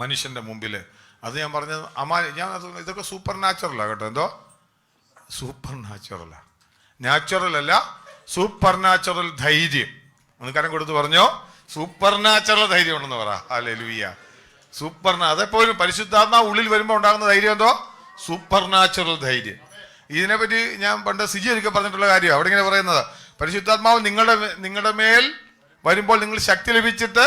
മനുഷ്യന്റെ മുമ്പിൽ അത് ഞാൻ പറഞ്ഞത് അമാ ഞാൻ അത് ഇതൊക്കെ സൂപ്പർ നാച്ചുറലാണ് കേട്ടോ. എന്തോ? സൂപ്പർ നാച്ചുറലാണ് നാച്ചുറൽ അല്ല സൂപ്പർ നാച്ചുറൽ ധൈര്യം. ഒന്ന് കരം കൊടുത്ത് പറഞ്ഞോ. സൂപ്പർ നാച്ചുറൽ ധൈര്യം ഉണ്ടെന്ന് പറ. അല്ലെ ലുയ്യ സൂപ്പർ അതെപ്പോലും പരിശുദ്ധാത്മാ ഉള്ളിൽ വരുമ്പോൾ ഉണ്ടാകുന്ന ധൈര്യം എന്തോ? സൂപ്പർ നാച്ചുറൽ ധൈര്യം. ഇതിനെപ്പറ്റി ഞാൻ പണ്ട് സിജി ഒരിക്കൽ പറഞ്ഞിട്ടുള്ള കാര്യം അവിടെ ഇങ്ങനെ പറയുന്നത്. പരിശുദ്ധാത്മാവ് നിങ്ങളുടെ നിങ്ങളുടെ മേൽ വരുമ്പോൾ നിങ്ങൾ ശക്തി ലഭിച്ചിട്ട്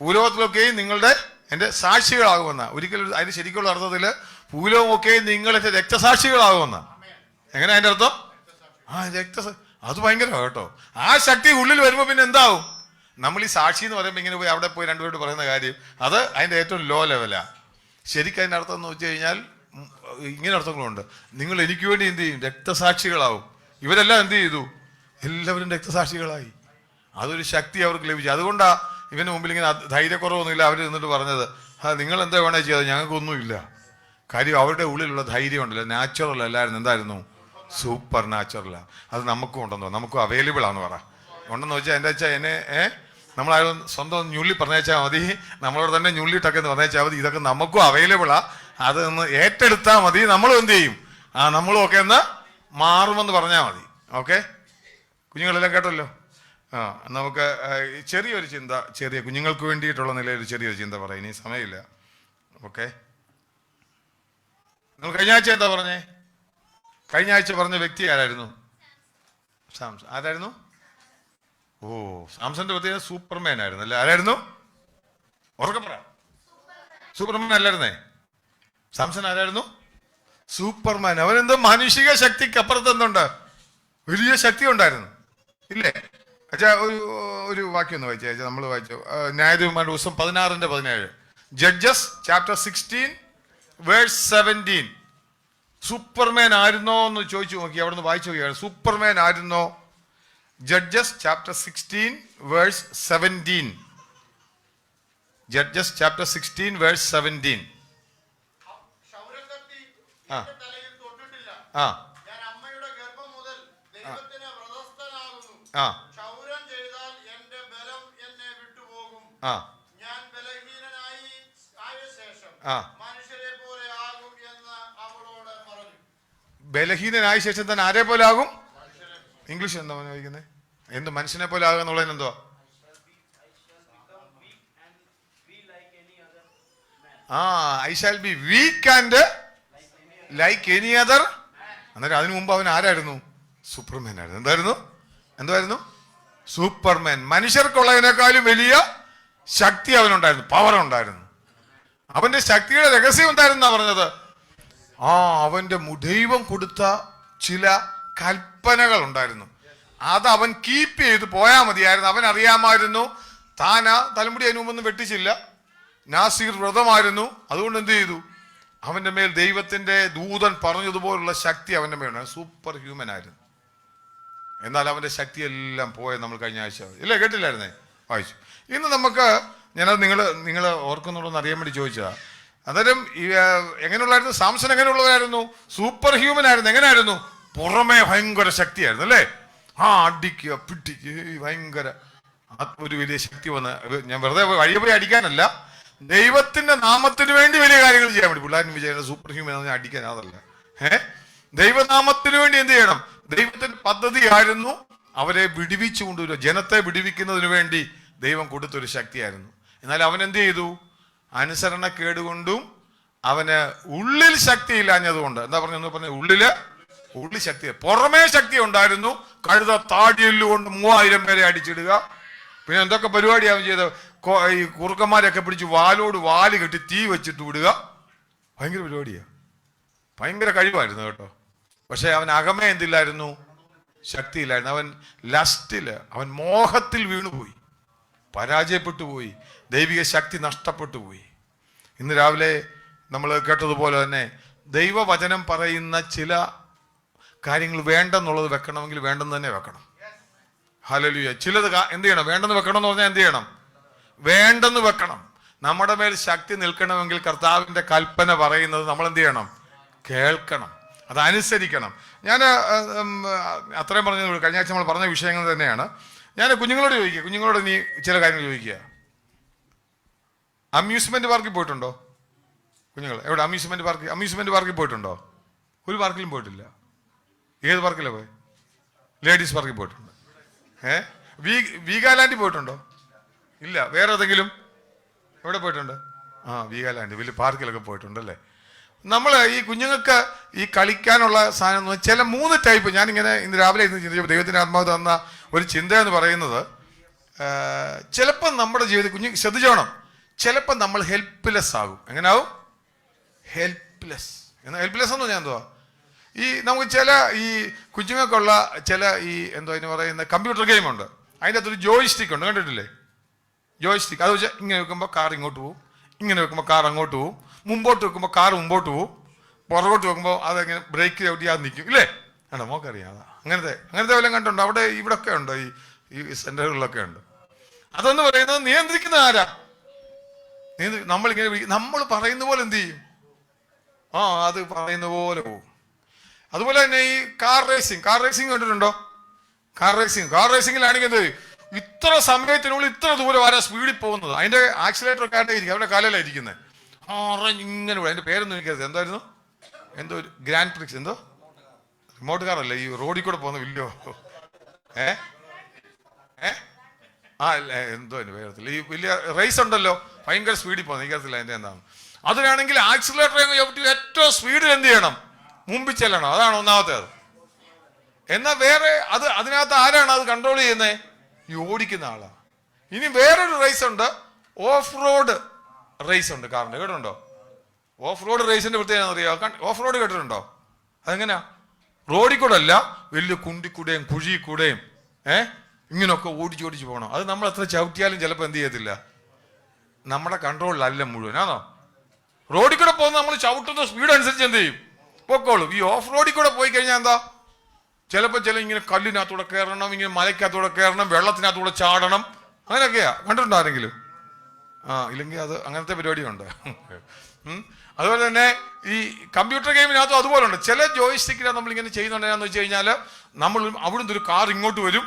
ഭൂലോകത്തിലൊക്കെയും നിങ്ങളുടെ എന്റെ സാക്ഷികളാകുമെന്ന. ഒരിക്കലും അതിന് ശരിക്കുള്ള അർത്ഥത്തിൽ പൂലവുമൊക്കെ നിങ്ങൾ എന്റെ രക്തസാക്ഷികളാകുമെന്ന. എങ്ങനെ അതിന്റെ അർത്ഥം? ആ രക്ത അത് ഭയങ്കരമാണ് കേട്ടോ. ആ ശക്തി ഉള്ളിൽ വരുമ്പോൾ പിന്നെ എന്താവും? നമ്മൾ ഈ സാക്ഷി എന്ന് പറയുമ്പോൾ ഇങ്ങനെ പോയി അവിടെ പോയി രണ്ടുപേരോട് പറയുന്ന കാര്യം അത് അതിന്റെ ഏറ്റവും ലോ ലെവലാണ് ശരിക്കും അതിന്റെ അർത്ഥം എന്ന് വെച്ച് കഴിഞ്ഞാൽ ഇങ്ങനെ അർത്ഥങ്ങളുണ്ട്. നിങ്ങൾ എനിക്ക് വേണ്ടി എന്ത് ചെയ്യും? രക്തസാക്ഷികളാവും. ഇവരെല്ലാം എന്ത് ചെയ്തു? എല്ലാവരും രക്തസാക്ഷികളായി. അതൊരു ശക്തി അവർക്ക് ലഭിച്ചു. അതുകൊണ്ടാ ഇവന് മുമ്പിൽ ഇങ്ങനെ ധൈര്യക്കുറവൊന്നുമില്ല. അവർ നിന്നിട്ട് പറഞ്ഞത് നിങ്ങൾ എന്താ വേണേ ചെയ്തത് ഞങ്ങൾക്കൊന്നുമില്ല. കാര്യം അവരുടെ ഉള്ളിലുള്ള ധൈര്യം ഉണ്ടല്ലോ നാച്ചുറൽ അല്ലായിരുന്നു. എന്തായിരുന്നു? സൂപ്പർ നാച്ചുറലാണ് അത് നമുക്കും ഉണ്ടെന്ന് ഉണ്ടെന്നോ നമുക്കും അവൈലബിൾ ആണെന്ന് പറ. ഉണ്ടെന്ന് വെച്ചാൽ എന്താ വെച്ചാൽ എന്നെ ഏ? നമ്മളായാലും സ്വന്തം ഞുള്ളി പറഞ്ഞേച്ചാൽ മതി. നമ്മളോട് തന്നെ ഞുള്ളിട്ടൊക്കെ എന്ന് പറഞ്ഞേച്ചാൽ മതി. ഇതൊക്കെ നമുക്കും അവൈലബിളാണ് അത് ഒന്ന് ഏറ്റെടുത്താൽ മതി. നമ്മളും എന്ത് ചെയ്യും? ആ നമ്മളും ഒക്കെ ഒന്ന് മാറുമെന്ന് പറഞ്ഞാൽ മതി. ഓക്കെ? കുഞ്ഞുങ്ങളെല്ലാം കേട്ടല്ലോ? ആ നമുക്ക് ചെറിയൊരു ചിന്ത ചെറിയ കുഞ്ഞുങ്ങൾക്ക് വേണ്ടിയിട്ടുള്ള നിലയിൽ ചെറിയൊരു ചിന്ത പറയാം ഇനി സമയമില്ല. ഓക്കെ. നിങ്ങൾ കഴിഞ്ഞ ആഴ്ച എന്താ പറഞ്ഞേ? കഴിഞ്ഞ ആഴ്ച പറഞ്ഞ വ്യക്തി ആരായിരുന്നു? സാംസൺ ആരായിരുന്നു? ഓ സാംസന്റെ പ്രത്യേകത സൂപ്പർമാൻ ആയിരുന്നു അല്ലേ? ആരായിരുന്നു? ഉറക്കപ്പറ സൂപ്പർമാൻ അല്ലായിരുന്നേ? സാംസൺ ആരായിരുന്നു? സൂപ്പർമാൻ. അവനെന്തോ മാനുഷിക ശക്തിക്ക് അപ്പുറത്ത് എന്തുണ്ട്? വലിയ ശക്തി ഉണ്ടായിരുന്നു. ഇല്ലേ? അച്ഛാ ഒരു ഒരു വാക്യം ഒന്ന് വായിച്ചേ. അച്ഛാ നമ്മൾ വായിച്ചു. ന്യായാധിപന്മാരുടെ ദിവസം പതിനാറിന്റെ പതിനേഴ്. Judges chapter sixteen verse seventeen Superman ആയിരുന്നോ എന്ന് ചോദിച്ചു നോക്കി. അവിടെ നിന്ന് വായിച്ചു നോക്കിയാണ്. സൂപ്പർമാൻ ആയിരുന്നോ? Judges chapter sixteen verse seventeen Judges chapter sixteen verse seventeen ആ. ആ. ആ. ആ. ആ. ബലഹീനനായ ശേഷം തന്നെ ആരെ പോലെ ആകും? ഇംഗ്ലീഷ് എന്താ വായിക്കുന്നത് എന്ത് മനുഷ്യനെ പോലെ ആകുക എന്നുള്ളതിന് എന്തുവാ? ആ I shall be weak and like any other അന്നേരം അതിനു മുമ്പ് അവൻ ആരായിരുന്നു? സൂപ്പർമാൻ ആയിരുന്നു. എന്തായിരുന്നു? എന്തായിരുന്നു? സൂപ്പർമാൻ മനുഷ്യർക്കുള്ളതിനേക്കാളും വലിയ ശക്തി അവനുണ്ടായിരുന്നു പവർ ഉണ്ടായിരുന്നു. അവന്റെ ശക്തിയുടെ രഹസ്യം എന്തായിരുന്നു പറഞ്ഞത്? ആ അവന്റെ ദൈവം കൊടുത്ത ചില കൽപ്പനകൾ ഉണ്ടായിരുന്നു. അത് അവൻ കീപ്പ് ചെയ്ത് പോയാൽ മതിയായിരുന്നു. അവൻ അറിയാമായിരുന്നു താൻ ആ തലമുടി അതിനു മുമ്പൊന്നും വെട്ടിച്ചില്ല. നാസീർ വ്രതമായിരുന്നു അതുകൊണ്ട് എന്ത് ചെയ്തു? അവന്റെ മേൽ ദൈവത്തിന്റെ ദൂതൻ പറഞ്ഞതുപോലുള്ള ശക്തി അവന്റെ മേലുണ്ട് സൂപ്പർ ഹ്യൂമൻ ആയിരുന്നു. എന്നാൽ അവന്റെ ശക്തിയെല്ലാം പോയത് നമ്മൾ കഴിഞ്ഞ ആഴ്ച. ഇല്ലേ കേട്ടില്ലായിരുന്നേ? വായിച്ചു. ഇന്ന് നമുക്ക് ഞാനത് നിങ്ങൾ നിങ്ങൾ ഓർക്കുന്നുള്ളൂ അറിയാൻ വേണ്ടി ചോദിച്ചതാ. അന്നേരം എങ്ങനെയുള്ളായിരുന്നു? സാംസൺ എങ്ങനെയുള്ളവരായിരുന്നു? സൂപ്പർ ഹ്യൂമൻ ആയിരുന്നു. എങ്ങനെയായിരുന്നു? പുറമേ ഭയങ്കര ശക്തിയായിരുന്നു അല്ലേ? ആ അടിക്കുക പിടിക്കുക ഭയങ്കര ഒരു വലിയ ശക്തി വന്ന് ഞാൻ വെറുതെ വഴിയെ പോയി അടിക്കാനല്ല. ദൈവത്തിന്റെ നാമത്തിന് വേണ്ടി വലിയ കാര്യങ്ങൾ ചെയ്യാൻ വേണ്ടി പിള്ളേരും വിജയം സൂപ്പർ ഹ്യൂമൻ എന്ന് അടിക്കാൻ അതല്ല ഏഹ് ദൈവനാമത്തിന് വേണ്ടി എന്ത് ചെയ്യണം? ദൈവത്തിന്റെ പദ്ധതിയായിരുന്നു അവരെ വിടുവിച്ചു കൊണ്ടുവരിക ജനത്തെ വിടുവിക്കുന്നതിന് വേണ്ടി ദൈവം കൊടുത്തൊരു ശക്തിയായിരുന്നു. എന്നാൽ അവൻ എന്ത് ചെയ്തു? അനുസരണ കേടുകൊണ്ടും അവന് ഉള്ളിൽ ശക്തി ഇല്ലാഞ്ഞതുകൊണ്ട് എന്താ എന്ന് പറഞ്ഞ ഉള്ളിൽ ഉള്ളിൽ ശക്തി പുറമേ ശക്തി ഉണ്ടായിരുന്നു. കഴുത താടിയല്ലുകൊണ്ട് മൂവായിരം പേരെ അടിച്ചിടുക. പിന്നെ എന്തൊക്കെ പരിപാടിയാവും ചെയ്ത് ചെയ്ത ഈ കുറുക്കന്മാരെയൊക്കെ പിടിച്ച് വാലോട് വാൽ കെട്ടി തീ വെച്ചിട്ട് വിടുക. ഭയങ്കര പരിപാടിയാ. ഭയങ്കര കഴിവായിരുന്നു കേട്ടോ. പക്ഷെ അവൻ അകമേ എന്തില്ലായിരുന്നു? ശക്തിയില്ലായിരുന്നു. അവൻ ലസ്റ്റിൽ അവൻ മോഹത്തിൽ വീണുപോയി. പരാജയപ്പെട്ടു പോയി. ദൈവിക ശക്തി നഷ്ടപ്പെട്ടു പോയി. ഇന്ന് രാവിലെ നമ്മൾ കേട്ടതുപോലെ തന്നെ ദൈവവചനം പറയുന്ന ചില കാര്യങ്ങൾ വേണ്ടെന്നുള്ളത് വെക്കണമെങ്കിൽ വേണ്ടെന്ന് തന്നെ വെക്കണം. ഹലലുയ ചിലത് എന്ത് ചെയ്യണം? വേണ്ടെന്ന് വെക്കണം എന്ന് പറഞ്ഞാൽ എന്ത് ചെയ്യണം? വേണ്ടെന്ന് വെക്കണം. നമ്മുടെ മേൽ ശക്തി നിൽക്കണമെങ്കിൽ കർത്താവിന്റെ കൽപ്പന പറയുന്നത് നമ്മൾ എന്ത് ചെയ്യണം? കേൾക്കണം. അതനുസരിക്കണം. ഞാൻ അത്രയും പറഞ്ഞു കഴിഞ്ഞ ആഴ്ച നമ്മൾ പറഞ്ഞ വിഷയങ്ങൾ തന്നെയാണ്. ഞാൻ കുഞ്ഞുങ്ങളോട് ചോദിക്കുക കുഞ്ഞുങ്ങളോട് നീ ചില കാര്യങ്ങൾ ചോദിക്കുക അമ്യൂസ്മെന്റ് പാർക്കിൽ പോയിട്ടുണ്ടോ? കുഞ്ഞുങ്ങൾ എവിടെ? അമ്യൂസ്മെന്റ് പാർക്ക് അമ്യൂസ്മെന്റ് പാർക്കിൽ പോയിട്ടുണ്ടോ? ഒരു പാർക്കിലും പോയിട്ടില്ല. ഏത് പാർക്കിലാണ് പോയി? ലേഡീസ് പാർക്കിൽ പോയിട്ടുണ്ട്. ഏ? വീ വീഗാലാൻഡിൽ പോയിട്ടുണ്ടോ? ഇല്ല. വേറെ ഏതെങ്കിലും? എവിടെ പോയിട്ടുണ്ട്? ആ വീഗാലാൻഡ്. വലിയ പാർക്കിലൊക്കെ പോയിട്ടുണ്ട് അല്ലേ നമ്മൾ ഈ കുഞ്ഞുങ്ങൾക്ക് ഈ കളിക്കാനുള്ള സാധനം ചില മൂന്ന് ടൈപ്പ് ഞാനിങ്ങനെ ഇന്ന് രാവിലെ ഇന്ന് ചിന്തിച്ചപ്പോൾ ദൈവത്തിന്റെ ആത്മാവ് തന്ന ഒരു ചിന്ത എന്ന് പറയുന്നത് ചിലപ്പോൾ നമ്മുടെ ജീവിതത്തിൽ കുഞ്ഞു ശ്രദ്ധിച്ചോണം. ചിലപ്പോൾ നമ്മൾ ഹെൽപ്ലെസ് ആകും. എങ്ങനാവും? ഹെൽപ്ലെസ് എന്നാൽ ഹെൽപ്ലെസ് എന്ന് പറഞ്ഞാൽ എന്തുവാ? ഈ നമുക്ക് ചില ഈ കുഞ്ഞുങ്ങൾക്കുള്ള ചില ഈ എന്തോ അതിന് പറയുന്ന കമ്പ്യൂട്ടർ ഗെയിം ഉണ്ട്. അതിന്റെ അകത്തൊരു ജോയ് സ്റ്റിക്ക് ഉണ്ട്. കണ്ടിട്ടില്ലേ? ജോയ് സ്റ്റിക്ക് അത് വെച്ചാൽ ഇങ്ങനെ വെക്കുമ്പോൾ കാർ ഇങ്ങോട്ട് പോകും ഇങ്ങനെ വെക്കുമ്പോൾ കാർ അങ്ങോട്ട് പോകും മുമ്പോട്ട് വെക്കുമ്പോൾ കാർ മുമ്പോട്ട് പോകും പുറകോട്ട് വെക്കുമ്പോൾ അതെങ്ങനെ ബ്രേക്ക് ചവിട്ടി അത് നിൽക്കും. ഇല്ലേ? ആണോ മോക്കറിയാം അതാ. അങ്ങനത്തെ അങ്ങനത്തെ വല്ലതും കണ്ടുണ്ടോ അവിടെ ഇവിടെയൊക്കെ ഉണ്ട്? ഈ ഈ സെന്ററുകളിലൊക്കെ ഉണ്ട്? അതെന്ന് പറയുന്നത് നിയന്ത്രിക്കുന്ന ആരാ? നമ്മളിങ്ങനെ നമ്മൾ പറയുന്ന പോലെ എന്ത് ചെയ്യും? ആ അത് പറയുന്ന പോലെ പോകും. അതുപോലെ തന്നെ ഈ കാർ റേസിംഗ് കാർ റേസിംഗ് കണ്ടിട്ടുണ്ടോ? കാർ റേസിംഗ് കാർ റേസിംഗിലാണെങ്കിൽ എന്ത് ഇത്ര സമയത്തിനുള്ളിൽ ഇത്ര ദൂരം ആരാ സ്പീഡിൽ പോകുന്നത്. അതിന്റെ ആക്സിലേറ്റർ ഒക്കെ ആയിട്ട് ഇരിക്കും? അവരുടെ കാലയിലാണ് ഇങ്ങനെ. അതിന്റെ പേരൊന്നും എനിക്കത് എന്തായിരുന്നു? എന്തോ ഗ്രാൻഡ് പ്രിക്സ് എന്തോ? റിമോട്ട് ഈ റോഡിൽ കൂടെ പോകുന്ന ഏ? ഏ? ആ അല്ല എന്തോ അതിന് പേരത്തില്ല ഈ വലിയ റേസ് ഉണ്ടല്ലോ. ഭയങ്കര സ്പീഡിൽ പോകുന്നത് എനിക്കറിയില്ല അതിന്റെ എന്താണ്? അതിനാണെങ്കിൽ ആക്സിലേറ്റർ ചവിട്ടി ഏറ്റവും സ്പീഡിൽ എന്ത് ചെയ്യണം? മുമ്പിൽ ചെല്ലണം. അതാണ് ഒന്നാമത്തേത് എന്നാൽ വേറെ അത് അതിനകത്ത് ആരാണ് അത് കൺട്രോൾ ചെയ്യുന്നത് ഈ ഓടിക്കുന്ന ആളാണ് ഇനി വേറൊരു റേസ് ഉണ്ട്. ഓഫ് റോഡ് റേസ് ഉണ്ട്. കാറിന്റെ കേട്ടിട്ടുണ്ടോ? ഓഫ് റോഡ് റേസിന്റെ പ്രത്യേകത അറിയാം ഓഫ് റോഡ് കേട്ടിട്ടുണ്ടോ? അതെങ്ങനെയാ? റോഡിൽ കൂടെ അല്ല വലിയ കുണ്ടിക്കൂടെയും കുഴി കൂടെയും ഏഹ് ഇങ്ങനെയൊക്കെ ഓടിച്ച് ഓടിച്ച് പോകണം. അത് നമ്മൾ എത്ര ചവിട്ടിയാലും ചിലപ്പോൾ എന്ത് ചെയ്യത്തില്ല. നമ്മുടെ കൺട്രോളിലല്ല മുഴുവൻ ആണോ? റോഡിൽ കൂടെ പോകുന്ന നമ്മൾ ചവിട്ടുന്ന സ്പീഡ് അനുസരിച്ച് എന്ത് ചെയ്യും? പൊക്കോളും. ഈ ഓഫ് റോഡിൽ കൂടെ പോയി കഴിഞ്ഞാൽ എന്താ? ചിലപ്പോൾ ചില ഇങ്ങനെ കല്ലിനകത്തൂടെ കയറണം ഇങ്ങനെ മലയ്ക്കകത്തൂടെ കയറണം വെള്ളത്തിനകത്തൂടെ ചാടണം. അങ്ങനെയൊക്കെയാ. കണ്ടിട്ടുണ്ടോ ആരെങ്കിലും? ആ ഇല്ലെങ്കിൽ അത് അങ്ങനത്തെ പരിപാടിയുണ്ട്. അതുപോലെ തന്നെ ഈ കമ്പ്യൂട്ടർ ഗെയിമിനകത്തും അതുപോലെ ഉണ്ട് ചില ജോയിസ്റ്റിക്കിനകത്ത് നമ്മൾ ഇങ്ങനെ ചെയ്യുന്നുണ്ടെന്ന് വെച്ച് കഴിഞ്ഞാൽ നമ്മൾ അവിടുന്ന് ഒരു കാർ ഇങ്ങോട്ട് വരും.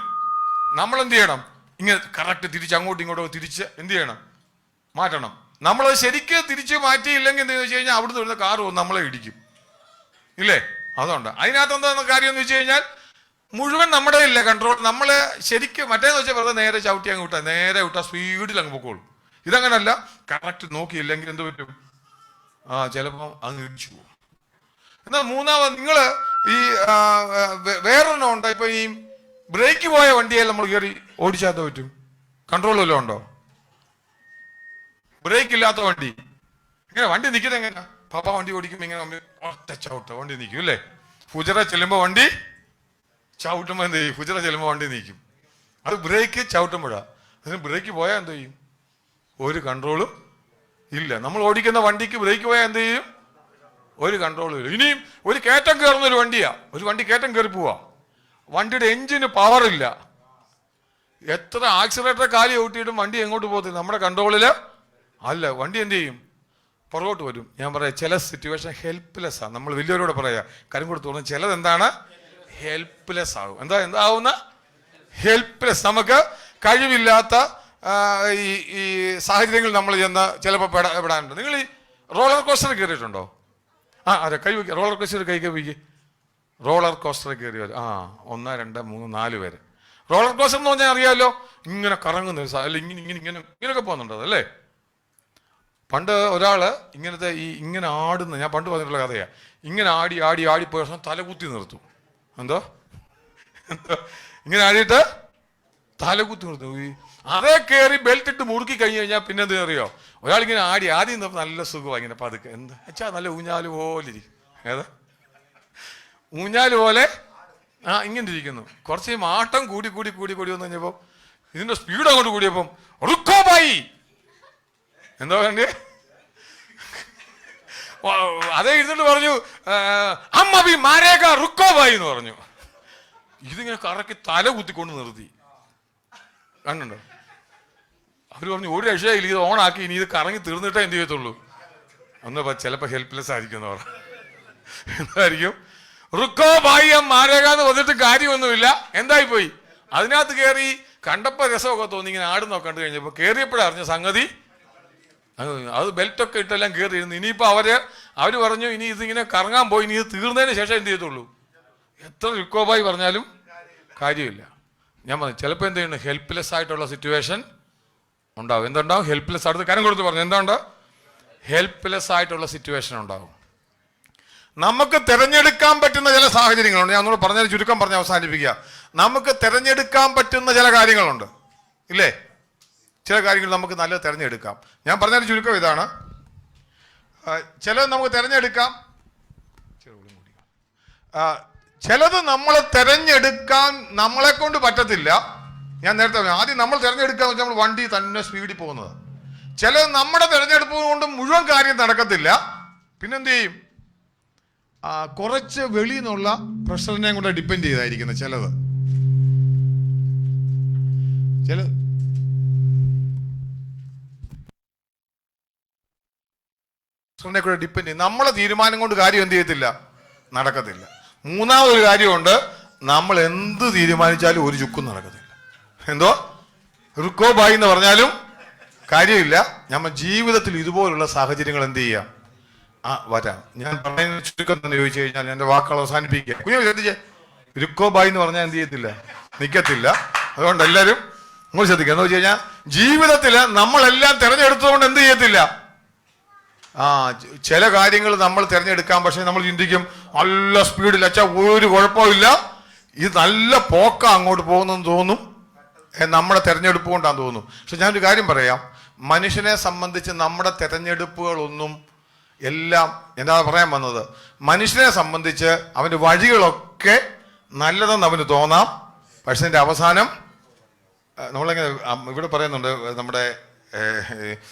നമ്മൾ എന്ത് ചെയ്യണം? ഇങ്ങനെ കറക്റ്റ് തിരിച്ച് അങ്ങോട്ടും ഇങ്ങോട്ടും തിരിച്ച് എന്ത് ചെയ്യണം? മാറ്റണം. നമ്മൾ നമ്മളത് ശരിക്ക് തിരിച്ച് മാറ്റിയില്ലെങ്കിൽ എന്താ വെച്ച് കഴിഞ്ഞാൽ അവിടുന്ന് വരുന്ന കാർ വന്ന് നമ്മളെ ഇടിക്കും. ഇല്ലേ? അതുകൊണ്ട്. അതിനകത്ത് എന്താ കാര്യം എന്ന് വെച്ച് കഴിഞ്ഞാൽ മുഴുവൻ നമ്മുടെ ഇല്ല കൺട്രോൾ നമ്മൾ ശരിക്കും മറ്റേന്ന് വെച്ചാൽ വെറുതെ നേരെ ചവിട്ടി അങ്ങ് വിട്ടാൽ നേരെ വിട്ടാൽ സ്പീഡിൽ അങ്ങ് പൊക്കോളൂ. ഇതങ്ങനല്ല. കറക്റ്റ് നോക്കിയില്ലെങ്കിൽ എന്ത് പറ്റും? ആ ചിലപ്പോൾ അങ്ങ് ഇടിച്ചു പോകും. എന്നാൽ മൂന്നാമത് നിങ്ങൾ ഈ വേറൊരെണ്ണം ഉണ്ടോ? ഇപ്പൊ ഈ ബ്രേക്ക് പോയ വണ്ടിയെ നമ്മൾ കയറി ഓടിച്ചാത്ത പറ്റും. കൺട്രോൾ വല്ലതും ഉണ്ടോ? ബ്രേക്ക് ഇല്ലാത്ത വണ്ടി. ഇങ്ങനെ വണ്ടി നിൽക്കുന്നത് എങ്ങനെയാ? പാപ്പ വണ്ടി ഓടിക്കുമ്പോൾ ഇങ്ങനെ ഒറ്റ ചവിട്ട വണ്ടി നിൽക്കും അല്ലേ ഫുജറ ചെല്ലുമ്പോൾ വണ്ടി ചവിട്ടുമ്പോൾ എന്ത് ചെയ്യും? ഫുജറ ചെല്ലുമ്പോൾ വണ്ടി നിൽക്കും. അത് ബ്രേക്ക് ചവിട്ടുമ്പോഴാ. അതിന് ബ്രേക്ക് പോയാൽ എന്ത് ചെയ്യും? ഒരു കൺട്രോളും ഇല്ല നമ്മൾ ഓടിക്കുന്ന വണ്ടിക്ക് ബ്രേക്ക് പോയാൽ എന്ത് ചെയ്യും? ഒരു കൺട്രോളും ഇല്ല ഇനിയും ഒരു കയറ്റം കയറുന്ന ഒരു വണ്ടിയാ. ഒരു വണ്ടി കയറ്റം കയറി പോവാ. വണ്ടിയുടെ എഞ്ചിന് പവർ ഇല്ല. എത്ര ആക്സിലേറ്റർ കാലി ഊട്ടിയിട്ടും വണ്ടി എങ്ങോട്ട് പോകത്തില്ല. നമ്മുടെ കൺട്രോളിൽ അല്ല വണ്ടി എന്ത് ചെയ്യും? പുറകോട്ട് വരും. ഞാൻ പറയാം ചില സിറ്റുവേഷൻ ഹെൽപ്ലെസ് ആണ് നമ്മൾ വലിയവരോട് പറയാ കരം കൊടുത്ത് തോന്നുന്നു ചിലത് എന്താണ്? ഹെൽപ്ലെസ് ആകും. എന്താ എന്താവുന്ന ഹെൽപ്ലെസ് നമുക്ക് കഴിവില്ലാത്ത ഈ ഈ സാഹചര്യങ്ങൾ നമ്മൾ ചെന്ന് ചിലപ്പോൾ പെടാ പെടാനുണ്ട്. നിങ്ങൾ ഈ റോളർ കോസ്റ്റർ കയറിയിട്ടുണ്ടോ? ആ അതെ കൈ വയ്ക്കുക റോളർ കോസ്റ്റർ കൈ കൈ വയ്ക്കുക റോളർ കോസ്റ്റർ കയറി വരും ആ ഒന്ന് രണ്ട് മൂന്ന് നാല് പേര്. റോളർ കോസ്റ്റർ എന്ന് പറഞ്ഞാൽ അറിയാമല്ലോ ഇങ്ങനെ കറങ്ങുന്ന ഒരു അല്ല ഇങ്ങനെ ഇങ്ങനെ ഇങ്ങനെ ഇങ്ങനെയൊക്കെ പോകുന്നുണ്ട് അതല്ലേ പണ്ട് ഒരാൾ ഇങ്ങനത്തെ ഈ ഇങ്ങനെ ആടുന്ന ഞാൻ പണ്ട് പറഞ്ഞിട്ടുള്ള കഥയാണ് ഇങ്ങനെ ആടി ആടി ആടി പോയ ദിവസം തലകുത്തി നിർത്തും. എന്തോ? എന്തോ? ഇങ്ങനെ ആടിയിട്ട് തലകുത്തി നിർത്തും. ഈ അതേ കയറി ബെൽറ്റ് ഇട്ട് മുറുക്കി കഴിഞ്ഞ് കഴിഞ്ഞാൽ പിന്നെ എന്ത് അറിയോ? ഒരാളിങ്ങനെ ആടി ആദ്യം നല്ല സുഖമായി ഇങ്ങനെ പതുക്കെ. എന്താ? അച്ഛാ നല്ല ഊഞ്ഞാൽ പോലെ ഇരിക്കും ഏതാ? ഊഞ്ഞാൽ പോലെ ആ ഇങ്ങനെ ഇരിക്കുന്നു. കുറച്ച് മാട്ടം കൂടി കൂടി കൂടി കൂടി വന്നു കഴിഞ്ഞപ്പോൾ ഇതിന്റെ സ്പീഡ് അങ്ങോട്ട് കൂടിയപ്പം റുക്കോബായി എന്താ വേണ്ടേ അതേ ഇരുന്നിട്ട് പറഞ്ഞു അമ്മ ബി മാരേക റുക്കോബായി എന്ന് പറഞ്ഞു. ഇതിങ്ങനെ കറക്കി തല കുത്തിക്കൊണ്ട് നിർത്തി. കണ്ടുണ്ടോ? അവർ പറഞ്ഞു ഒരു രക്ഷയില്ല ഇത് ഓണാക്കി ഇനി ഇത് കറങ്ങി തീർന്നിട്ടേ എന്ത് ചെയ്യത്തുള്ളൂ? ഒന്ന് ചിലപ്പോൾ ഹെൽപ്ലെസ് ആയിരിക്കും എന്ന് പറഞ്ഞു. എന്തായിരിക്കും? റുക്കോ ബാഹ്യം മാരേക എന്ന് വന്നിട്ട് കാര്യമൊന്നുമില്ല. എന്തായി പോയി അതിനകത്ത് കയറി കണ്ടപ്പോൾ രസമൊക്കെ തോന്നി ഇങ്ങനെ ആടുന്നൊക്കെ കണ്ടു കഴിഞ്ഞപ്പോൾ കയറിയപ്പോഴാ അറിഞ്ഞ സംഗതി. അത് ബെൽറ്റൊക്കെ ഇട്ടെല്ലാം കയറിയിരുന്നു ഇനിയിപ്പോൾ അവർ അവർ പറഞ്ഞു ഇനി ഇതിങ്ങനെ കറങ്ങാൻ പോയി ഇനി ഇത് തീർന്നതിന് ശേഷം എന്ത് ചെയ്യത്തുള്ളൂ? എത്ര റിക്കോബായി പറഞ്ഞാലും കാര്യമില്ല. ഞാൻ പറഞ്ഞു ചിലപ്പോൾ എന്ത് ചെയ്യുന്നു? ഹെൽപ്ലെസ് ആയിട്ടുള്ള സിറ്റുവേഷൻ ഉണ്ടാവും. എന്തുണ്ടാവും? ഹെൽപ്ലെസ് അടുത്ത് കാര്യം കൊടുത്ത് പറഞ്ഞു. എന്തുണ്ട് ഹെൽപ്ലെസ് ആയിട്ടുള്ള സിറ്റുവേഷൻ ഉണ്ടാവും. നമുക്ക് തിരഞ്ഞെടുക്കാൻ പറ്റുന്ന ചില സാഹചര്യങ്ങളുണ്ട്. ഞാൻ ഒന്നുകൂടെ പറഞ്ഞാൽ ചുരുക്കം പറഞ്ഞ് അവസാനിപ്പിക്കുക. നമുക്ക് തിരഞ്ഞെടുക്കാൻ പറ്റുന്ന ചില കാര്യങ്ങളുണ്ട്. ഇല്ലേ? ചില കാര്യങ്ങൾ നമുക്ക് നല്ലത് തിരഞ്ഞെടുക്കാം. ഞാൻ പറഞ്ഞാൽ ചുരുക്കം ഇതാണ്. ചിലത് നമുക്ക് തിരഞ്ഞെടുക്കാം. ചിലത് നമ്മൾ തിരഞ്ഞെടുക്കാൻ നമ്മളെ കൊണ്ട് പറ്റത്തില്ല. ഞാൻ നേരത്തെ പറഞ്ഞു, ആദ്യം നമ്മൾ തിരഞ്ഞെടുക്കുക വെച്ചാൽ നമ്മൾ വണ്ടി തന്നെ സ്പീഡിൽ പോകുന്നത്. ചിലത് നമ്മുടെ തിരഞ്ഞെടുപ്പ് കൊണ്ട് മുഴുവൻ കാര്യം നടക്കത്തില്ല. പിന്നെന്ത് ചെയ്യും? കുറച്ച് വെളിയിൽ നിന്നുള്ള പ്രഷറിനെ കൂടെ ഡിപ്പെൻഡ് ചെയ്തായിരിക്കുന്നത് ചിലത്. ചില പ്രഷറിനെ കൂടെ ഡിപ്പെൻഡ് ചെയ്യും. നമ്മളെ തീരുമാനം കൊണ്ട് കാര്യം എന്ത് ചെയ്യത്തില്ല? നടക്കത്തില്ല. മൂന്നാമതൊരു കാര്യമുണ്ട് നമ്മൾ എന്ത് തീരുമാനിച്ചാലും ഒരു ചുക്കും നടക്കത്തില്ല. എന്തോ? റുക്കോ ബായി എന്ന് പറഞ്ഞാലും കാര്യമില്ല. നമ്മൾ ജീവിതത്തിൽ ഇതുപോലുള്ള സാഹചര്യങ്ങൾ എന്ത് ചെയ്യാം? ആ വരാം. ഞാൻ പറയുന്ന ചുരുക്കം എന്ന് ചോദിച്ചു കഴിഞ്ഞാൽ എന്റെ വാക്കുകൾ അവസാനിപ്പിക്കുക. കുഞ്ഞു ശ്രദ്ധിച്ചേ. രുക്കോ ബായി എന്ന് പറഞ്ഞാൽ എന്ത് ചെയ്യത്തില്ല? നിൽക്കത്തില്ല അതുകൊണ്ട് എല്ലാവരും നിങ്ങൾ ശ്രദ്ധിക്കുക. എന്ന് വെച്ച് കഴിഞ്ഞാൽ ജീവിതത്തിൽ നമ്മളെല്ലാം തിരഞ്ഞെടുത്തതുകൊണ്ട് എന്ത് ചെയ്യത്തില്ല? ആ ചില കാര്യങ്ങൾ നമ്മൾ തിരഞ്ഞെടുക്കാം പക്ഷെ നമ്മൾ ചിന്തിക്കും നല്ല സ്പീഡിൽ അച്ഛാ ഒരു കുഴപ്പമില്ല ഇത് നല്ല പോക്ക അങ്ങോട്ട് പോകുന്നെന്ന് തോന്നും. നമ്മുടെ തെരഞ്ഞെടുപ്പ് കൊണ്ടാന്ന് തോന്നുന്നു. പക്ഷെ ഞാനൊരു കാര്യം പറയാം. മനുഷ്യനെ സംബന്ധിച്ച് നമ്മുടെ തെരഞ്ഞെടുപ്പുകളൊന്നും എല്ലാം എന്താ പറയാൻ വന്നത്? മനുഷ്യനെ സംബന്ധിച്ച് അവന്റെ വഴികളൊക്കെ നല്ലതെന്ന് അവന് തോന്നാം. പക്ഷെ അതിന്റെ അവസാനം നമ്മളിങ്ങനെ ഇവിടെ പറയുന്നുണ്ട് നമ്മുടെ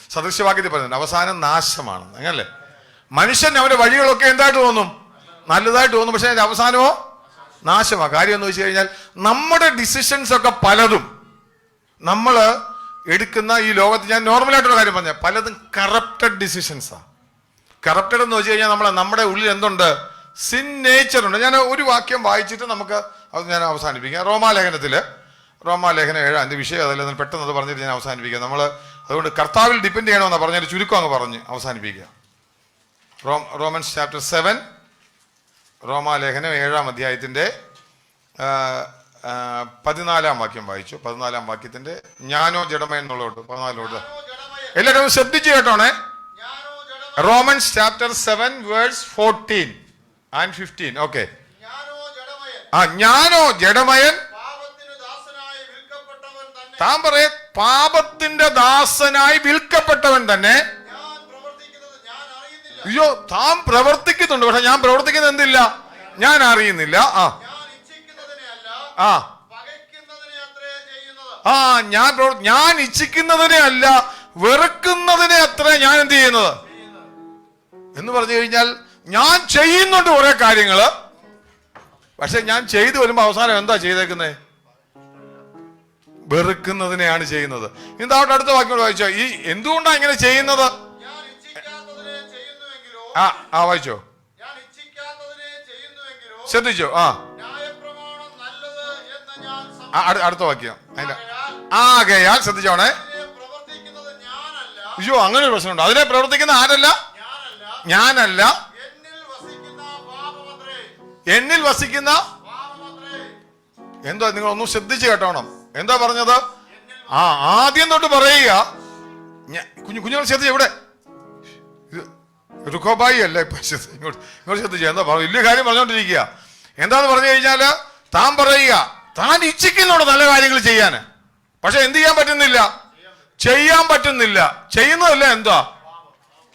സദൃശ്യവാക്യത്തിൽ പറയുന്നുണ്ട് അവസാനം നാശമാണ്. അങ്ങനല്ലേ? മനുഷ്യൻ അവന്റെ വഴികളൊക്കെ എന്തായിട്ട് തോന്നും? നല്ലതായിട്ട് തോന്നും. പക്ഷെ അതിന്റെ അവസാനമോ? നാശമാണ് കാര്യം എന്ന് വെച്ച് കഴിഞ്ഞാൽ നമ്മുടെ ഡിസിഷൻസ് ഒക്കെ പലതും നമ്മൾ എടുക്കുന്ന ഈ ലോകത്ത് ഞാൻ നോർമലായിട്ടുള്ള കാര്യം പറഞ്ഞ പലതും കറപ്റ്റഡ് ഡിസിഷൻസാണ് കറപ്റ്റഡ് എന്ന് വെച്ച് കഴിഞ്ഞാൽ നമ്മളെ നമ്മുടെ ഉള്ളിൽ എന്തുണ്ട്? സിൻ നേച്ചർ ഉണ്ട്. ഞാൻ ഒരു വാക്യം വായിച്ചിട്ട് നമുക്ക് അത് ഞാൻ അവസാനിപ്പിക്കാം. റോമാലേഖനത്തിൽ റോമാലേഖനം ഏഴാം എന്റെ വിഷയം അതല്ല പെട്ടെന്ന് അത് പറഞ്ഞിട്ട് ഞാൻ അവസാനിപ്പിക്കാം. നമ്മൾ അതുകൊണ്ട് കർത്താവിൽ ഡിപ്പെൻഡ് ചെയ്യണമെന്ന് പറഞ്ഞൊരു ചുരുക്കം അങ്ങ് പറഞ്ഞ് അവസാനിപ്പിക്കുക റോം റോമൻസ് ചാപ്റ്റർ സെവൻ റോമാലേഖനം ഏഴാം ആ, പതിനാലാം വാക്യം വായിച്ചു. പതിനാലാം വാക്യത്തിന്റെ ഞാനോ ജഡമ എന്നുള്ളതുകൊണ്ട് പതിനാലോട്ട് എല്ലാവരും ശ്രദ്ധിച്ചു കേട്ടോണേ. Romans chapter seven verse fourteen and fifteen. Okay. ആ ഞാനോ ജഡമയൻ താൻ പറയ പാപത്തിന്റെ ദാസനായി വിൽക്കപ്പെട്ടവൻ തന്നെ. അയ്യോ താൻ പ്രവർത്തിക്കുന്നുണ്ട്. പക്ഷെ ഞാൻ പ്രവർത്തിക്കുന്നത് എന്തില്ല? ഞാൻ അറിയുന്നില്ല. ആ. ആ. ആ ഞാൻ ഞാൻ ഇച്ഛിക്കുന്നതിനെ അല്ല വെറുക്കുന്നതിനെ അത്ര ഞാൻ എന്ത് ചെയ്യുന്നത്? എന്ന് പറഞ്ഞു കഴിഞ്ഞാൽ ഞാൻ ചെയ്യുന്നുണ്ട് കുറെ കാര്യങ്ങൾ പക്ഷെ ഞാൻ ചെയ്തു വരുമ്പോ അവസാനം എന്താ ചെയ്തേക്കുന്നത് വെറുക്കുന്നതിനെയാണ് ചെയ്യുന്നത്. എന്താവട്ടെ അടുത്ത വാക്യം വായിച്ചോ. ഈ എന്തുകൊണ്ടാണ് ഇങ്ങനെ ചെയ്യുന്നത്? ആ ആ വായിച്ചോ. ശ്രദ്ധിച്ചോ? ആ. അടുത്ത വാക്യം. അതിന്റെ ആകയാൽ ശ്രദ്ധിച്ചോണേ. അയ്യോ അങ്ങനെ ഒരു പ്രശ്നമുണ്ട്. അതിനെ പ്രവർത്തിക്കുന്ന ആരല്ല? ഞാനല്ല. എന്നിൽ വസിക്കുന്ന? എന്താ നിങ്ങൾ ഒന്ന് ശ്രദ്ധിച്ച് കേട്ടോണം. എന്താ പറഞ്ഞത്? ആ ആദ്യം തൊട്ട് പറയുക. കുഞ്ഞു കുഞ്ഞുങ്ങൾ ശ്രദ്ധിച്ച ഇവിടെ ഋഖോബായി അല്ല ഇപ്പൊ ഇങ്ങോട്ട് ഇങ്ങോട്ട് ശ്രദ്ധിച്ചു. എന്താ പറഞ്ഞു വലിയ കാര്യം പറഞ്ഞുകൊണ്ടിരിക്കുക എന്താന്ന് പറഞ്ഞു കഴിഞ്ഞാൽ താൻ പറയുക. താൻ ഇച്ഛിക്കുന്നുണ്ട് നല്ല കാര്യങ്ങൾ ചെയ്യാൻ. പക്ഷെ എന്ത് ചെയ്യാൻ പറ്റുന്നില്ല? ചെയ്യാൻ പറ്റുന്നില്ല. ചെയ്യുന്നതല്ല എന്താ?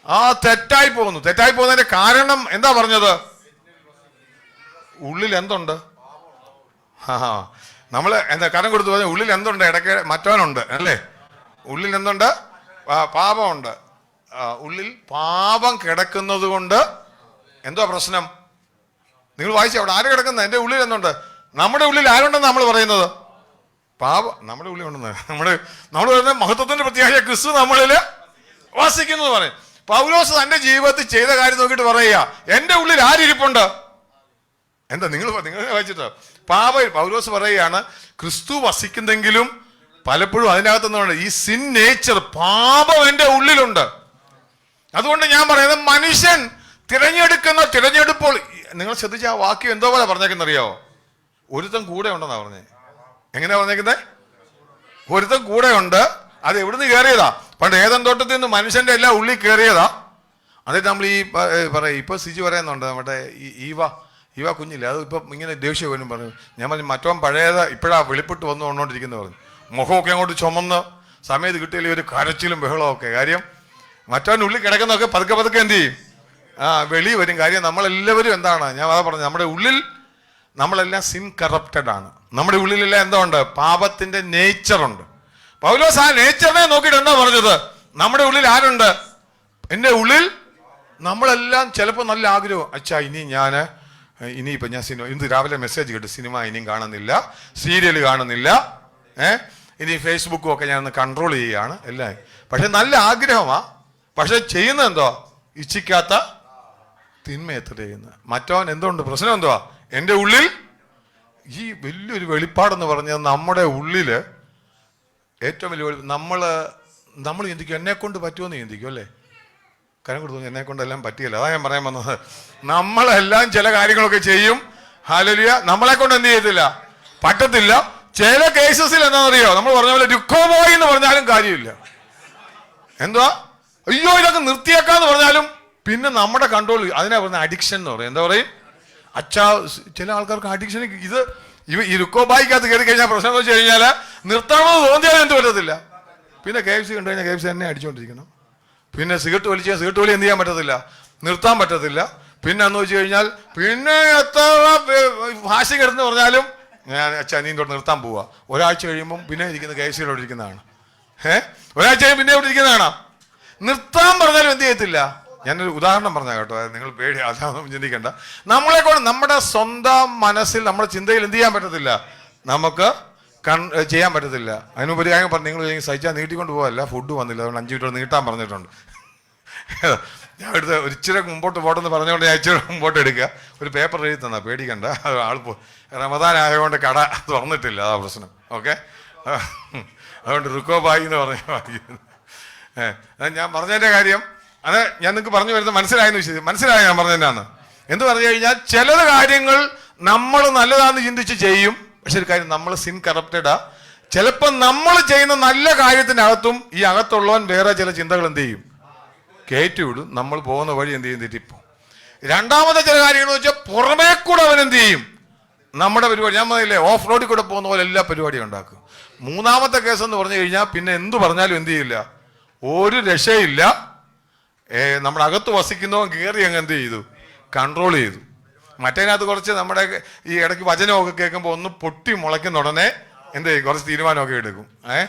ആ തെറ്റായി പോകുന്നു. തെറ്റായി പോകുന്നതിന്റെ കാരണം എന്താ പറഞ്ഞത്? ഉള്ളിൽ എന്തുണ്ട്? ആ നമ്മൾ എന്താ കരം കൊടുത്തു പറഞ്ഞു ഉള്ളിൽ എന്തുണ്ട്? ഇടയ്ക്ക് മറ്റവനുണ്ട് അല്ലേ? ഉള്ളിൽ എന്തുണ്ട്? പാപമുണ്ട്. ഉള്ളിൽ പാപം കിടക്കുന്നത് കൊണ്ട് എന്തോ പ്രശ്നം? നിങ്ങൾ വായിച്ചു അവിടെ. ആര് കിടക്കുന്നത് എന്റെ ഉള്ളിൽ എന്തുണ്ട്? നമ്മുടെ ഉള്ളിൽ ആരുണ്ടെന്ന് നമ്മൾ പറയുന്നത്? പാപ നമ്മുടെ ഉള്ളിൽ ഉണ്ടെന്ന്. നമ്മുടെ നമ്മൾ പറയുന്ന മഹത്വത്തിന്റെ പ്രത്യാശ ക്രിസ്തു നമ്മളിൽ എന്ന് പറയും. പൗലോസ് തന്റെ ജീവിതത്തിൽ ചെയ്ത കാര്യം നോക്കിയിട്ട് പറയുക എന്റെ ഉള്ളിൽ ആരിരിപ്പുണ്ട്? എന്താ നിങ്ങൾ നിങ്ങൾ വായിച്ചിട്ടോ? പാപ പൗലോസ് പറയുകയാണ് ക്രിസ്തു വസിക്കുന്നെങ്കിലും പലപ്പോഴും അതിനകത്തുനിന്നാണ് ഈ സിൻ നേച്ചർ പാപം എന്റെ ഉള്ളിലുണ്ട്. അതുകൊണ്ട് ഞാൻ പറയുന്നത് മനുഷ്യൻ തിരഞ്ഞെടുക്കുന്ന തിരഞ്ഞെടുപ്പോൾ നിങ്ങൾ ശ്രദ്ധിച്ച ആ വാക്യം എന്തോ പോലെ പറഞ്ഞേക്കുന്നറിയാവോ? ഒരുത്തൻ കൂടെ ഉണ്ടെന്നാ പറഞ്ഞേ. എങ്ങനെയാ പറഞ്ഞേക്കുന്നത് ഒരുത്തൻ കൂടെ ഉണ്ട് അത് എവിടുന്ന് കയറിയതാ? പണ്ട് ഏതൻ തോട്ടത്തിൽ നിന്ന് മനുഷ്യന്റെ എല്ലാം ഉള്ളിൽ കയറിയതാ. അതായത് നമ്മൾ ഈ പറയാം ഇപ്പൊ സിജി പറയുന്നുണ്ട് നമ്മുടെ ഈ ഈവ ഈവ കുഞ്ഞില്ല അത് ഇപ്പം ഇങ്ങനെ ദേഷ്യം വരും പറഞ്ഞു ഞാൻ പറഞ്ഞു മറ്റവൻ പഴയത് ഇപ്പോഴാ വെളിപ്പെട്ട് വന്നു കൊണ്ടോണ്ടിരിക്കുന്നു പറഞ്ഞു. മുഖമൊക്കെ അങ്ങോട്ട് ചുമന്ന് സമയത്ത് കിട്ടിയില്ലേ ഒരു കരച്ചിലും ബഹളവും ഒക്കെ. കാര്യം മറ്റവൻ ഉള്ളിൽ കിടക്കുന്നതൊക്കെ പതുക്കെ പതുക്കെ എന്ത് ചെയ്യും? ആ വെളി വരും. കാര്യം നമ്മളെല്ലാവരും എന്താണ്? ഞാൻ അതാ പറഞ്ഞത് നമ്മുടെ ഉള്ളിൽ നമ്മളെല്ലാം സിൻ കറപ്റ്റഡ് ആണ്. നമ്മുടെ ഉള്ളിലെല്ലാം എന്തോ ഉണ്ട് പാപത്തിന്റെ നേച്ചറുണ്ട് പൗലോസ് ആ നേച്ചറിനെ നോക്കിയിട്ട് എന്താ പറഞ്ഞത്? നമ്മുടെ ഉള്ളിൽ ആരുണ്ട്? എന്റെ ഉള്ളിൽ നമ്മളെല്ലാം ചിലപ്പോൾ നല്ല ആഗ്രഹം. അച്ഛാ ഇനി ഞാൻ ഇനിയിപ്പോൾ ഞാൻ സിനിമ ഇന്ന് രാവിലെ മെസ്സേജ് കേട്ടു. സിനിമ ഇനിയും കാണുന്നില്ല. സീരിയൽ കാണുന്നില്ല. ഏ? ഇനി ഫേസ്ബുക്കും ഒക്കെ ഞാൻ കൺട്രോൾ ചെയ്യുകയാണ് എല്ലാം പക്ഷെ നല്ല ആഗ്രഹമാ. പക്ഷെ ചെയ്യുന്നത് എന്തോ? ഇച്ഛിക്കാത്ത തിന്മ എത്ര ചെയ്യുന്നത്. മറ്റവൻ എന്തുകൊണ്ട്? പ്രശ്നം എന്തുവാ? എന്റെ ഉള്ളിൽ? ഈ വലിയൊരു വെളിപ്പാടെന്ന് പറഞ്ഞാൽ നമ്മുടെ ഉള്ളിൽ ഏറ്റവും വലിയ നമ്മൾ നമ്മൾ ചിന്തിക്കും എന്നെ കൊണ്ട് പറ്റുമെന്ന് ചിന്തിക്കും അല്ലേ? കാര്യം കൊടുത്തു എന്നെ കൊണ്ടെല്ലാം പറ്റിയല്ല. അതാ ഞാൻ പറയാൻ വന്നത്. നമ്മളെല്ലാം ചില കാര്യങ്ങളൊക്കെ ചെയ്യും. ഹാലലിയ നമ്മളെ കൊണ്ട് എന്ത് ചെയ്യത്തില്ല? പറ്റത്തില്ല. ചില കേസസിൽ എന്താണെന്നറിയോ? നമ്മൾ പറഞ്ഞ പോലെ രുക്കോബോയ് എന്ന് പറഞ്ഞാലും കാര്യമില്ല. എന്തുവാ? അയ്യോ ഇതൊക്കെ നിർത്തിയേക്കാന്ന് പറഞ്ഞാലും പിന്നെ നമ്മുടെ കൺട്രോൾ അതിനാ പറഞ്ഞ അഡിക്ഷൻ എന്ന് പറയും. എന്താ പറയും? അച്ഛാ സ് ചില ആൾക്കാർക്ക് അഡിക്ഷൻ ഇത് ഇവ ഈ രുക്കോബായിക്കകത്ത് കയറി കഴിഞ്ഞാൽ പ്രശ്നം വെച്ച് കഴിഞ്ഞാൽ നിർത്തണമെന്ന് തോന്നിയാൽ എന്ത് പറ്റത്തില്ല. പിന്നെ കെ എഫ് സി കണ്ടു കഴിഞ്ഞാൽ കെ എഫ് സി തന്നെ അടിച്ചുകൊണ്ടിരിക്കണം പിന്നെ സിഗരറ്റ് വലിച്ചാൽ സിഗരറ്റ് വലി എന്ത് ചെയ്യാൻ പറ്റത്തില്ല. നിർത്താൻ പറ്റത്തില്ല. പിന്നെ എന്ന് വെച്ച് കഴിഞ്ഞാൽ പിന്നെ എത്ര ഭാഷ കിടന്ന് പറഞ്ഞാലും ഞാൻ അച്ഛാ നീ തൊട്ട് നിർത്താൻ പോവാ. ഒരാഴ്ച കഴിയുമ്പോൾ പിന്നെ ഇരിക്കുന്ന കെ എഫ് സിയിലോട്ട് ഇരിക്കുന്നതാണ്. ഏഹ് ഒരാഴ്ച പിന്നെ ഇവിടെ ഇരിക്കുന്നതാണ്? നിർത്താൻ പറഞ്ഞാലും എന്ത് ചെയ്യത്തില്ല. ഞാനൊരു ഉദാഹരണം പറഞ്ഞ കേട്ടോ. നിങ്ങൾ പേടി അതൊന്നും ചിന്തിക്കേണ്ട. നമ്മളെ കൊണ്ട് നമ്മുടെ സ്വന്തം മനസ്സിൽ നമ്മുടെ ചിന്തയിൽ എന്ത് ചെയ്യാൻ പറ്റത്തില്ല? നമുക്ക് കൺ ചെയ്യാൻ പറ്റത്തില്ല. അതിനുപരി കാര്യം പറഞ്ഞു നിങ്ങൾ സഹിച്ചാൽ നീട്ടിക്കൊണ്ട് പോകല്ല ഫുഡ് വന്നില്ല. അതുകൊണ്ട് അഞ്ച് മിനിറ്റ് നീട്ടാൻ പറഞ്ഞിട്ടുണ്ട്. ഞാൻ എടുത്ത് ഒരിച്ചിരി മുമ്പോട്ട് പോട്ടെന്ന് പറഞ്ഞുകൊണ്ട് ഞാൻ ഇച്ചിരി മുമ്പോട്ട് എടുക്കുക. ഒരു പേപ്പർ എഴുതി തന്നാ പേടിക്കണ്ട. ആൾ റമദാൻ ആയതുകൊണ്ട് കട തുറന്നിട്ടില്ല ആ പ്രശ്നം. ഓക്കെ? അതുകൊണ്ട് റുക്കോ ബായി എന്ന് പറഞ്ഞു ഞാൻ പറഞ്ഞതിന്റെ കാര്യം അത് ഞാൻ നിങ്ങൾക്ക് പറഞ്ഞു വരുന്നത് മനസ്സിലായെന്ന് വിശ്വസിച്ചു മനസ്സിലായ ഞാൻ പറഞ്ഞതിനാണ് എന്ന് പറഞ്ഞു കഴിഞ്ഞാൽ ചിലത് കാര്യങ്ങൾ നമ്മൾ നല്ലതാണെന്ന് ചിന്തിച്ച് ചെയ്യും. പക്ഷെ ഒരു കാര്യം നമ്മൾ സിൻ കറപ്റ്റഡാ ചിലപ്പോൾ നമ്മൾ ചെയ്യുന്ന നല്ല കാര്യത്തിനകത്തും ഈ അകത്തുള്ളവൻ വേറെ ചില ചിന്തകൾ എന്ത് ചെയ്യും? കയറ്റി വിടും. നമ്മൾ പോകുന്ന വഴി എന്ത് ചെയ്യും? തെറ്റിപ്പോ രണ്ടാമത്തെ ചില കാര്യങ്ങൾ വെച്ചാൽ പുറമേ കൂടെ അവൻ എന്ത് ചെയ്യും? നമ്മുടെ പരിപാടി. ഞാൻ പറഞ്ഞില്ലേ ഓഫ് റോഡിൽ കൂടെ പോകുന്ന പോലെ എല്ലാ പരിപാടിയും ഉണ്ടാക്കും. മൂന്നാമത്തെ കേസ് എന്ന് പറഞ്ഞു കഴിഞ്ഞാൽ പിന്നെ എന്തു പറഞ്ഞാലും എന്ത് ചെയ്യില്ല? ഒരു രക്ഷയില്ല. നമ്മുടെ അകത്ത് വസിക്കുന്നവൻ കയറി അങ്ങ് എന്ത് ചെയ്തു? കൺട്രോൾ ചെയ്തു. മറ്റേതിനകത്ത് കുറച്ച് നമ്മുടെ ഈ ഇടയ്ക്ക് വചനമൊക്കെ കേൾക്കുമ്പോൾ ഒന്ന് പൊട്ടി മുളയ്ക്കുന്ന ഉടനെ എന്ത് ചെയ്യും? കുറച്ച് തീരുമാനമൊക്കെ എടുക്കും. ഏ?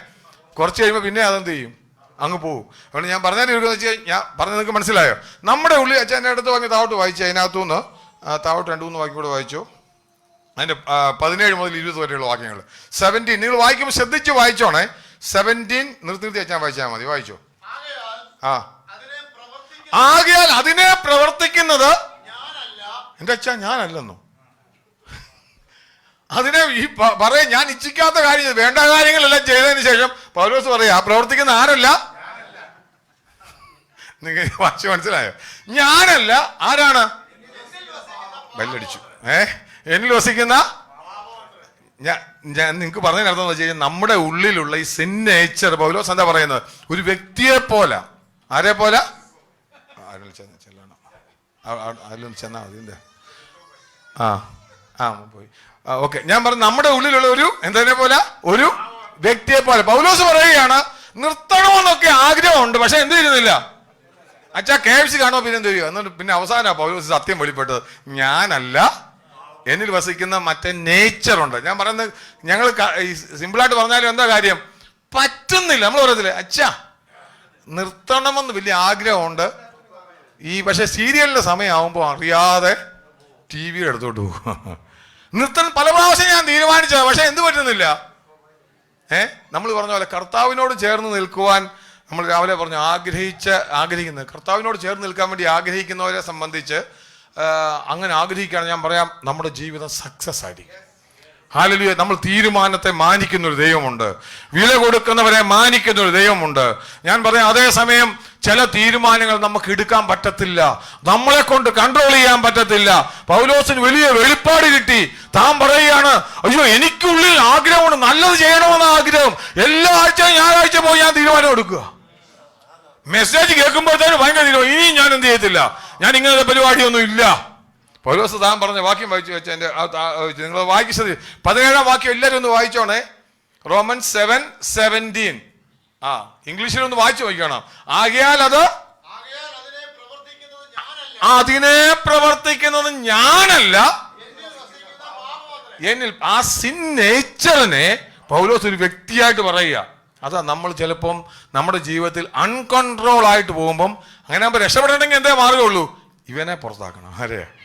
കുറച്ച് കഴിയുമ്പോൾ പിന്നെ അതെന്ത് ചെയ്യും? അങ്ങ് പോകും. അതുകൊണ്ട് ഞാൻ പറഞ്ഞതിന് ഒരു വെച്ചാൽ ഞാൻ പറഞ്ഞ നിങ്ങൾക്ക് മനസ്സിലായോ? നമ്മുടെ ഉള്ളി അച്ഛൻ എന്റെ അടുത്ത് വാങ്ങി താവോട്ട് വായിച്ചു അതിനകത്തുനിന്ന് താവോട്ട് രണ്ട് മൂന്ന് വാക്യം കൂടെ വായിച്ചു. അതിന്റെ പതിനേഴ് മുതൽ ഇരുപത് വരെയുള്ള വാക്യങ്ങൾ. സെവന്റീൻ നിങ്ങൾ വായിക്കുമ്പോൾ ശ്രദ്ധിച്ച് വായിച്ചോണേ. സെവന്റീൻ നിർത്തി നിർത്തി അച്ഛൻ വായിച്ചാൽ മതി. വായിച്ചോ. ആ. ആകയാൽ അതിനെ പ്രവർത്തിക്കുന്നത് എന്റെ അച്ഛ ഞാനല്ലെന്നോ? അതിനെ ഈ പറയാൻ ഞാൻ ഇച്ഛിക്കാത്ത കാര്യം വേണ്ട കാര്യങ്ങളെല്ലാം ചെയ്തതിന് ശേഷം പൗലോസ് പറയാ പ്രവർത്തിക്കുന്ന ആരല്ല? നിങ്ങൾ വാശി മനസ്സിലായോ? ഞാനല്ല. ആരാണ്? ബെല്ലടിച്ചു. ഏ? എന്നിൽ വസിക്കുന്ന? ഞാൻ ഞാൻ നിങ്ങൾക്ക് പറഞ്ഞതിനർത്ഥം എന്ന് വെച്ച് കഴിഞ്ഞാൽ നമ്മുടെ ഉള്ളിലുള്ള ഈ സിൻ നേച്ചർ പൗലോസ് എന്താ പറയുന്നത്? ഒരു വ്യക്തിയെ പോലെ ആരെ പോലെ ആരും ചെന്ന് ചെല്ലണം. അതിലൊന്ന് ചെന്നാൽ മതി എന്തേ ആ ആ പോയി. ഓക്കെ. ഞാൻ പറഞ്ഞു നമ്മുടെ ഉള്ളിലുള്ള ഒരു എന്തതിനെ പോലെ? ഒരു വ്യക്തിയെ പോലെ. പൗലോസ് പറയുകയാണ് നിർത്തണമെന്നൊക്കെ ആഗ്രഹമുണ്ട് പക്ഷെ എന്ത് ചെയ്യുന്നില്ല അച്ഛാ കെ എഫ് സി കാണുമോ പിന്നെ എന്ത് എന്നിട്ട് പിന്നെ അവസാന പൗലോസ് സത്യം വെളിപ്പെട്ടത്. ഞാനല്ല എന്നിൽ വസിക്കുന്ന മറ്റേ നേച്ചർ ഉണ്ട്. ഞാൻ പറയുന്നത് ഞങ്ങൾ സിമ്പിളായിട്ട് പറഞ്ഞാലും എന്താ കാര്യം? പറ്റുന്നില്ല. നമ്മൾ പറയത്തില്ലേ അച്ഛാ നിർത്തണമെന്ന് വലിയ ആഗ്രഹമുണ്ട് ഈ പക്ഷെ സീരിയലിന്റെ സമയമാകുമ്പോൾ അറിയാതെ ടി വി എടുത്തോട്ട് പോകും. നൃത്തം പല പ്രാവശ്യം ഞാൻ തീരുമാനിച്ചത് പക്ഷെ എന്ത് പറ്റുന്നില്ല. ഏ? നമ്മൾ പറഞ്ഞ പോലെ കർത്താവിനോട് ചേർന്ന് നിൽക്കുവാൻ നമ്മൾ രാവിലെ പറഞ്ഞു ആഗ്രഹിച്ച ആഗ്രഹിക്കുന്നത്. കർത്താവിനോട് ചേർന്ന് നിൽക്കാൻ വേണ്ടി ആഗ്രഹിക്കുന്നവരെ സംബന്ധിച്ച് അങ്ങനെ ആഗ്രഹിക്കുകയാണ് ഞാൻ പറയാം നമ്മുടെ ജീവിതം സക്സസ് ആയിരിക്കും. ഹാലലിയ നമ്മൾ തീരുമാനത്തെ മാനിക്കുന്ന ഒരു ദൈവമുണ്ട്. വില കൊടുക്കുന്നവരെ മാനിക്കുന്ന ഒരു ദൈവമുണ്ട്. ഞാൻ പറയാം അതേസമയം ചില തീരുമാനങ്ങൾ നമുക്ക് എടുക്കാൻ പറ്റത്തില്ല. നമ്മളെ കൊണ്ട് കൺട്രോൾ ചെയ്യാൻ പറ്റത്തില്ല. പൗലോസിന് വലിയ വെളിപ്പാട് കിട്ടി. താൻ പറയുകയാണ് അയ്യോ എനിക്കുള്ളിൽ ആഗ്രഹമാണ് നല്ലത് ചെയ്യണമെന്ന ആഗ്രഹം. എല്ലാ ആഴ്ചയും ഞായറാഴ്ച പോയി ഞാൻ തീരുമാനം എടുക്കുക. മെസ്സേജ് കേൾക്കുമ്പോഴത്തേനും ഭയങ്കര തീരുമാനം. ഇനിയും ഞാൻ എന്ത് ചെയ്യത്തില്ല? ഞാൻ ഇങ്ങനത്തെ പരിപാടിയൊന്നും ഇല്ല. പൗലോസ് താൻ പറഞ്ഞ വാക്യം വായിച്ചു വെച്ച എന്റെ നിങ്ങൾ വായിച്ചത് പതിനേഴാം വാക്യം എല്ലാവരും ഒന്ന് വായിച്ചോണേ. Roman seven seventeen. ആ ഇംഗ്ലീഷിൽ ഒന്ന് വായിച്ചു നോക്കണം ആകിയാൽ അത്? അതിനെ പ്രവർത്തിക്കുന്നത് ഞാനല്ല. എന്നിൽ ആ സിൻ നേച്ചറിനെ പൗലോസ് ഒരു വ്യക്തിയായിട്ട് പറയുക. അതാ നമ്മൾ ചിലപ്പം നമ്മുടെ ജീവിതത്തിൽ അൺകൺട്രോൾ ആയിട്ട് പോകുമ്പം അങ്ങനെ ആകുമ്പോൾ രക്ഷപ്പെടണമെങ്കിൽ എന്തേ മാർഗമുള്ളൂ? ഇവനെ പുറത്താക്കണം. ആരെ?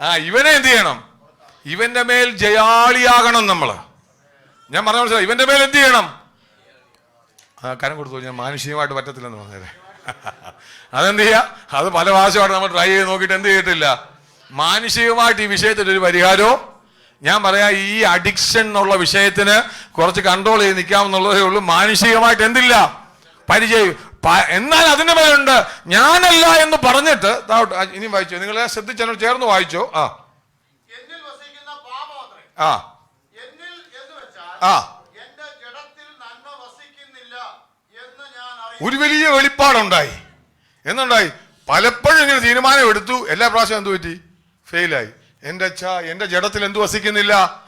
ആ ഇവനെ എന്ത് ചെയ്യണം? ഇവന്റെ മേൽ ജയാളിയാകണം നമ്മൾ ഞാൻ പറഞ്ഞ മനസ്സിലായി ഇവന്റെ മേൽ എന്ത് ചെയ്യണം? ആ കരം കൊടുത്തു ഞാൻ മാനുഷികമായിട്ട് പറ്റത്തില്ലെന്ന് പറഞ്ഞേ അതെന്ത് ചെയ്യാ? അത് പല പ്രാവശ്യമായിട്ട് നമ്മൾ ട്രൈ ചെയ്ത് നോക്കിയിട്ട് എന്ത് ചെയ്തിട്ടില്ല. മാനുഷികമായിട്ട് ഈ വിഷയത്തിൽ ഒരു പരിഹാരവും ഞാൻ പറയാ ഈ അഡിക്ഷൻ എന്നുള്ള വിഷയത്തിന് കുറച്ച് കൺട്രോൾ ചെയ്ത് നിൽക്കാമെന്നുള്ളതേ ഉള്ളൂ. മാനുഷികമായിട്ട് എന്തില്ല? പരിചയം എന്നാൽ അതിന് പേരുണ്ട് ഞാനല്ല എന്ന് പറഞ്ഞിട്ട് ഇനിയും വായിച്ചോ. നിങ്ങൾ ശ്രദ്ധിച്ചു ചേർന്ന് വായിച്ചോ. ആ. ആ. ആ. ഒരു വലിയ വെളിപ്പാടുണ്ടായി. എന്നുണ്ടായി. പലപ്പോഴും ഇങ്ങനെ തീരുമാനം എടുത്തു. എല്ലാ പ്രാവശ്യം എന്തു പറ്റി? ഫെയിലായി. എന്റെ അച്ഛ എന്റെ ജഡത്തിൽ എന്തു വസിക്കുന്നില്ല?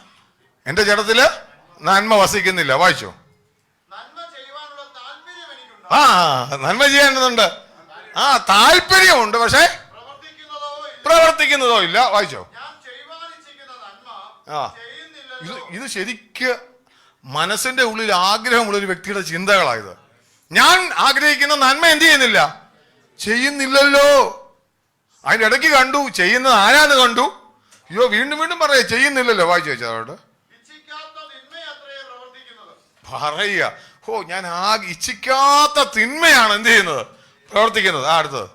എന്റെ ജഡത്തിൽ നന്മ വസിക്കുന്നില്ല. വായിച്ചോ. ആ നന്മ ചെയ്യേണ്ടതുണ്ട്. ആ താല്പര്യമുണ്ട് പക്ഷേ പ്രവർത്തിക്കുന്നതോ ഇല്ല. വായിച്ചോ. ആ. ഇത് ഇത് ശരിക്ക് മനസ്സിന്റെ ഉള്ളിൽ ആഗ്രഹമുള്ള ഒരു വ്യക്തിയുടെ ചിന്തകളായത് ഞാൻ ആഗ്രഹിക്കുന്ന നന്മ എന്ത് ചെയ്യുന്നില്ല? ചെയ്യുന്നില്ലല്ലോ. അതിന്റെ ഇടയ്ക്ക് കണ്ടു ചെയ്യുന്നത് ആരാന്ന് കണ്ടു? അയ്യോ വീണ്ടും വീണ്ടും പറയാ ചെയ്യുന്നില്ലല്ലോ. വായിച്ചു പ്രവർത്തിക്കുന്നത്. പറയുക. ഓ ഞാൻ ആ ഇച്ഛിക്കാത്ത തിന്മയാണ് എന്ത് ചെയ്യുന്നത്? പ്രവർത്തിക്കുന്നത്. ആ അടുത്തത്.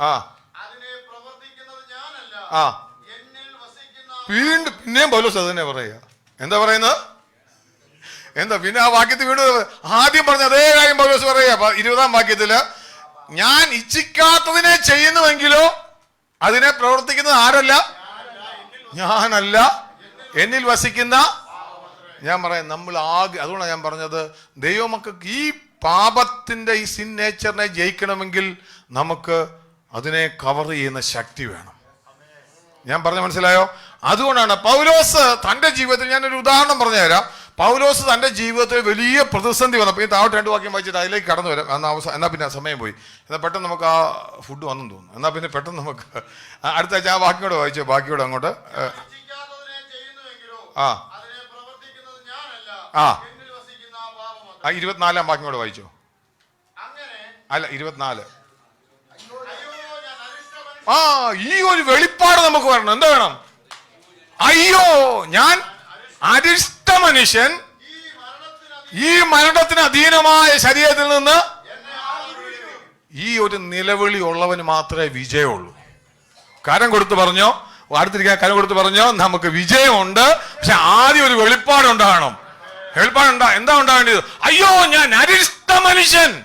ആ. ആ. വീണ്ടും പിന്നെയും പൗലോസ് അത് തന്നെ പറയുക. എന്താ പറയുന്നത്? എന്താ പിന്നെ ആ വാക്യത്തിൽ വീണ്ടും ആദ്യം പറഞ്ഞ അതേ കാര്യം പൗലോസ് പറയുക. ഇരുപതാം വാക്യത്തിൽ ഞാൻ ഇച്ഛിക്കാത്തതിനെ ചെയ്യുന്നുവെങ്കിലോ അതിനെ പ്രവർത്തിക്കുന്നത് ആരല്ല? ഞാനല്ല. എന്നിൽ വസിക്കുന്ന ഞാൻ പറയാം നമ്മൾ ആകെ അതുകൊണ്ടാണ് ഞാൻ പറഞ്ഞത് ദൈവമക്കൾക്ക് ഈ പാപത്തിന്റെ ഈ സിൻ നേച്ചറിനെ ജയിക്കണമെങ്കിൽ നമുക്ക് അതിനെ കവർ ചെയ്യുന്ന ശക്തി വേണം. ഞാൻ പറഞ്ഞ മനസ്സിലായോ? അതുകൊണ്ടാണ് പൗലോസ് തന്റെ ജീവിതത്തിൽ ഞാനൊരു ഉദാഹരണം പറഞ്ഞു തരാം പൗലോസ് തന്റെ ജീവിതത്തിൽ വലിയ പ്രതിസന്ധി വന്നപ്പോൾ ഈ താഴോട്ട് രണ്ട് വാക്യം വായിച്ചിട്ട് അതിലേക്ക് കടന്നു വരാം. എന്നാ അവസാനം എന്നാൽ പിന്നെ സമയം പോയി. എന്നാൽ പെട്ടെന്ന് നമുക്ക് ആ ഫുഡ് വന്നു തോന്നുന്നു. എന്നാൽ പിന്നെ പെട്ടെന്ന് നമുക്ക് അടുത്ത ആഴ്ച ആ വാക്യം വായിച്ചു? ബാക്കിയോടെ അങ്ങോട്ട് ആ. ആ. ഇരുപത്തിനാലാം വാക്യം കൂടെ വായിച്ചോ. അല്ല ഇരുപത്തിനാല്. ആ ഈ ഒരു വെളിപ്പാട് നമുക്ക് വരണം. എന്താ വേണം? അയ്യോ ഞാൻ അരിഷ്ട മനുഷ്യൻ ഈ മരണത്തിന് അധീനമായ ശരീരത്തിൽ നിന്ന്? ഈ ഒരു നിലവിളി ഉള്ളവന് മാത്രമേ വിജയമുള്ളൂ കരം കൊടുത്ത് പറഞ്ഞോ അടുത്തിരിക്കാൻ കരം കൊടുത്ത് പറഞ്ഞോ നമുക്ക് വിജയമുണ്ട് പക്ഷെ ആദ്യം ഒരു വെളിപ്പാടുണ്ടാകണം വെളിപ്പാടുണ്ടാ എന്താ ഉണ്ടാകേണ്ടത് അയ്യോ ഞാൻ അരിഷ്ട മനുഷ്യൻ.